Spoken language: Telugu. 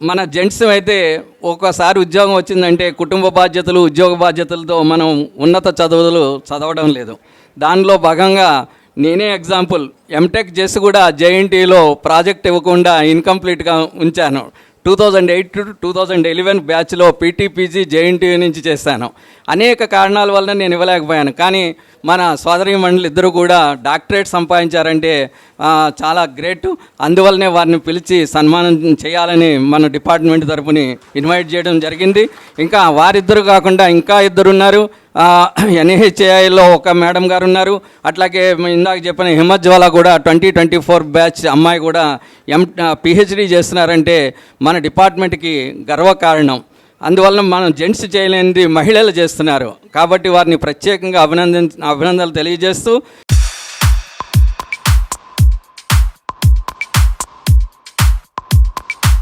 మన జెంట్స్ అయితే ఒక్కోసారి ఉద్యోగం వచ్చిందంటే కుటుంబ బాధ్యతలు ఉద్యోగ బాధ్యతలతో మనం ఉన్నత చదువులు చదవడం లేదు. దానిలో భాగంగా నేనే ఎగ్జాంపుల్ ఎంటెక్ చేసి కూడా జేఎన్టీలో ప్రాజెక్ట్ ఇవ్వకుండా ఇన్కంప్లీట్గా ఉంచాను. Two thousand eight to two thousand eleven బ్యాచ్లో పీటీపీజీ జేఎన్టీ నుంచి చేశాను. అనేక కారణాల వల్ల నేను ఇవ్వలేకపోయాను. కానీ మన సోదరి మండలి ఇద్దరు కూడా డాక్టరేట్ సంపాదించారంటే చాలా గ్రేట్. అందువల్లనే వారిని పిలిచి సన్మానం చేయాలని మన డిపార్ట్మెంట్ తరపుని ఇన్వైట్ చేయడం జరిగింది. ఇంకా వారిద్దరు కాకుండా ఇంకా ఇద్దరు ఉన్నారు ఎన్హెచ్ఏఐలో ఒక మేడం గారు ఉన్నారు అట్లాగే ఇందాక చెప్పిన హిమజ్వాల కూడా ట్వంటీ ట్వంటీ ఫోర్ బ్యాచ్ అమ్మాయి కూడా ఎం పిహెచ్డి చేస్తున్నారంటే మన డిపార్ట్మెంట్కి గర్వకారణం అందువలన మనం జెంట్స్ చేయలేనిది మహిళలు చేస్తున్నారు. కాబట్టి వారిని ప్రత్యేకంగా అభినందన అభినందనలు తెలియజేస్తూ